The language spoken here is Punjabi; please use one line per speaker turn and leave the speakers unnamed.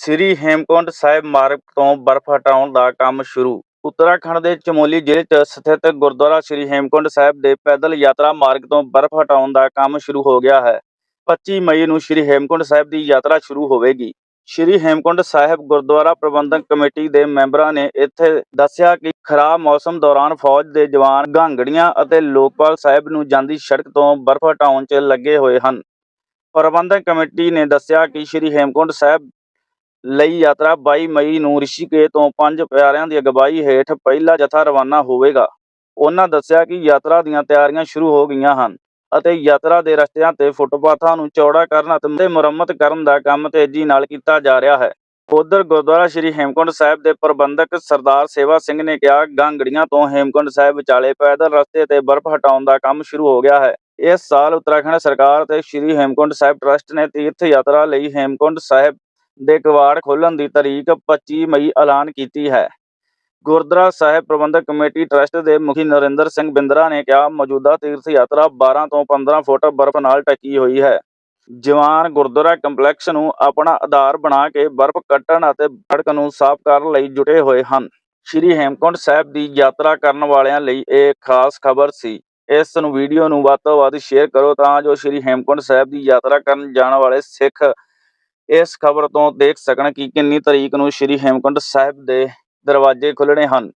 ਸ੍ਰੀ ਹੇਮਕੁੰਟ ਸਾਹਿਬ ਮਾਰਗ ਤੋਂ ਬਰਫ਼ ਹਟਾਉਣ ਦਾ ਕੰਮ ਸ਼ੁਰੂ। ਉੱਤਰਾਖੰਡ ਦੇ ਚਮੋਲੀ ਜ਼ਿਲ੍ਹੇ 'ਚ ਸਥਿਤ ਗੁਰਦੁਆਰਾ ਸ੍ਰੀ ਹੇਮਕੁੰਟ ਸਾਹਿਬ ਦੇ ਪੈਦਲ ਯਾਤਰਾ ਮਾਰਗ ਤੋਂ ਬਰਫ਼ ਹਟਾਉਣ ਦਾ ਕੰਮ ਸ਼ੁਰੂ ਹੋ ਗਿਆ ਹੈ। 25 ਮਈ ਨੂੰ ਸ੍ਰੀ ਹੇਮਕੁੰਟ ਸਾਹਿਬ ਦੀ ਯਾਤਰਾ ਸ਼ੁਰੂ ਹੋਵੇਗੀ। ਸ੍ਰੀ ਹੇਮਕੁੰਟ ਸਾਹਿਬ ਗੁਰਦੁਆਰਾ ਪ੍ਰਬੰਧਕ ਕਮੇਟੀ ਦੇ ਮੈਂਬਰਾਂ ਨੇ ਇੱਥੇ ਦੱਸਿਆ ਕਿ ਖਰਾਬ ਮੌਸਮ ਦੌਰਾਨ ਫੌਜ ਦੇ ਜਵਾਨ ਗਾਂਗੜੀਆਂ ਅਤੇ ਲੋਕਪਾਲ ਸਾਹਿਬ ਨੂੰ ਜਾਂਦੀ ਸੜਕ ਤੋਂ ਬਰਫ਼ ਹਟਾਉਣ 'ਚ ਲੱਗੇ ਹੋਏ ਹਨ। ਪ੍ਰਬੰਧਕ ਕਮੇਟੀ ਨੇ ਦੱਸਿਆ ਕਿ ਸ੍ਰੀ ਹੇਮਕੁੰਟ ਸਾਹਿਬ ਲਈ ਯਾਤਰਾ 22 ਮਈ ਨੂੰ ਰਿਸ਼ੀਕੇਸ਼ ਤੋਂ ਪੰਜ ਪਿਆਰਿਆਂ ਦੀ ਅਗਵਾਈ ਹੇਠ ਪਹਿਲਾ ਜਥਾ ਰਵਾਨਾ ਹੋਵੇਗਾ। ਉਹਨਾਂ ਦੱਸਿਆ ਕਿ ਯਾਤਰਾ ਦੀਆਂ ਤਿਆਰੀਆਂ ਸ਼ੁਰੂ ਹੋ ਗਈਆਂ ਹਨ ਅਤੇ ਯਾਤਰਾ ਦੇ ਰਸਤਿਆਂ ਤੇ ਫੁੱਟਪਾਥਾਂ ਨੂੰ ਚੌੜਾ ਕਰਨ ਅਤੇ ਮੁਰੰਮਤ ਕਰਨ ਦਾ ਕੰਮ ਤੇਜ਼ੀ ਨਾਲ ਕੀਤਾ ਜਾ ਰਿਹਾ ਹੈ। ਉਧਰ ਗੁਰਦੁਆਰਾ ਸ੍ਰੀ ਹੇਮਕੁੰਟ ਸਾਹਿਬ ਦੇ ਪ੍ਰਬੰਧਕ ਸਰਦਾਰ ਸੇਵਾ ਸਿੰਘ ਨੇ ਕਿਹਾ, ਗਾਂਗੜੀਆਂ ਤੋਂ ਹੇਮਕੁੰਟ ਸਾਹਿਬ ਵਿਚਾਲੇ ਪੈਦਲ ਰਸਤੇ ਤੇ ਬਰਫ਼ ਹਟਾਉਣ ਦਾ ਕੰਮ ਸ਼ੁਰੂ ਹੋ ਗਿਆ ਹੈ। ਇਸ ਸਾਲ ਉੱਤਰਾਖੰਡ ਸਰਕਾਰ ਤੇ ਸ੍ਰੀ ਹੇਮਕੁੰਟ ਸਾਹਿਬ ਟਰਸਟ ਨੇ ਤੀਰਥ ਯਾਤਰਾ ਲਈ ਹੇਮਕੁੰਟ ਸਾਹਿਬ ਦੇ ਕਵਾੜ ਖੋਲਣ ਦੀ ਤਾਰੀਖ 25 ਮਈ ਐਲਾਨ ਕੀਤੀ ਹੈ। ਗੁਰਦੁਆਰਾ ਸਾਹਿਬ ਪ੍ਰਬੰਧਕ ਕਮੇਟੀ ਟਰਸਟ ਦੇ ਮੁਖੀ ਨਰਿੰਦਰ ਸਿੰਘ ਬਿੰਦਰਾ ਨੇ ਕਿਹਾ, ਮੌਜੂਦਾ ਤੀਰਥ ਯਾਤਰਾ 12 ਤੋਂ 15 ਫੁੱਟ ਬਰਫ਼ ਨਾਲ ਢਕੀ ਹੋਈ ਹੈ। ਜਵਾਨ ਗੁਰਦੁਆਰਾ ਕੰਪਲੈਕਸ ਨੂੰ ਆਪਣਾ ਆਧਾਰ ਬਣਾ ਕੇ ਬਰਫ਼ ਕੱਟਣ ਅਤੇ ਸੜਕ ਨੂੰ ਸਾਫ਼ ਕਰਨ ਲਈ ਜੁਟੇ ਹੋਏ ਹਨ। ਸ਼੍ਰੀ ਹੇਮਕੁੰਟ ਸਾਹਿਬ ਦੀ ਯਾਤਰਾ ਕਰਨ ਵਾਲਿਆਂ ਲਈ ਇਹ ਖਾਸ ਖਬਰ ਸੀ। ਇਸ ਨੂੰ ਵੀਡੀਓ ਨੂੰ ਵੱਧ ਤੋਂ ਵੱਧ ਸ਼ੇਅਰ ਕਰੋ ਤਾਂ ਜੋ ਸ਼੍ਰੀ ਹੇਮਕੁੰਟ ਸਾਹਿਬ ਦੀ ਯਾਤਰਾ ਕਰਨ ਜਾਣ ਵਾਲੇ ਸਿੱਖ ਇਸ ਖਬਰ ਤੋਂ ਦੇਖ ਸਕਣ ਕਿ ਕਿੰਨੀ ਤਰੀਕ ਨੂੰ ਸ਼੍ਰੀ ਹੇਮਕੁੰਟ ਸਾਹਿਬ ਦੇ ਦਰਵਾਜ਼ੇ ਖੁੱਲ੍ਹਣੇ ਹਨ।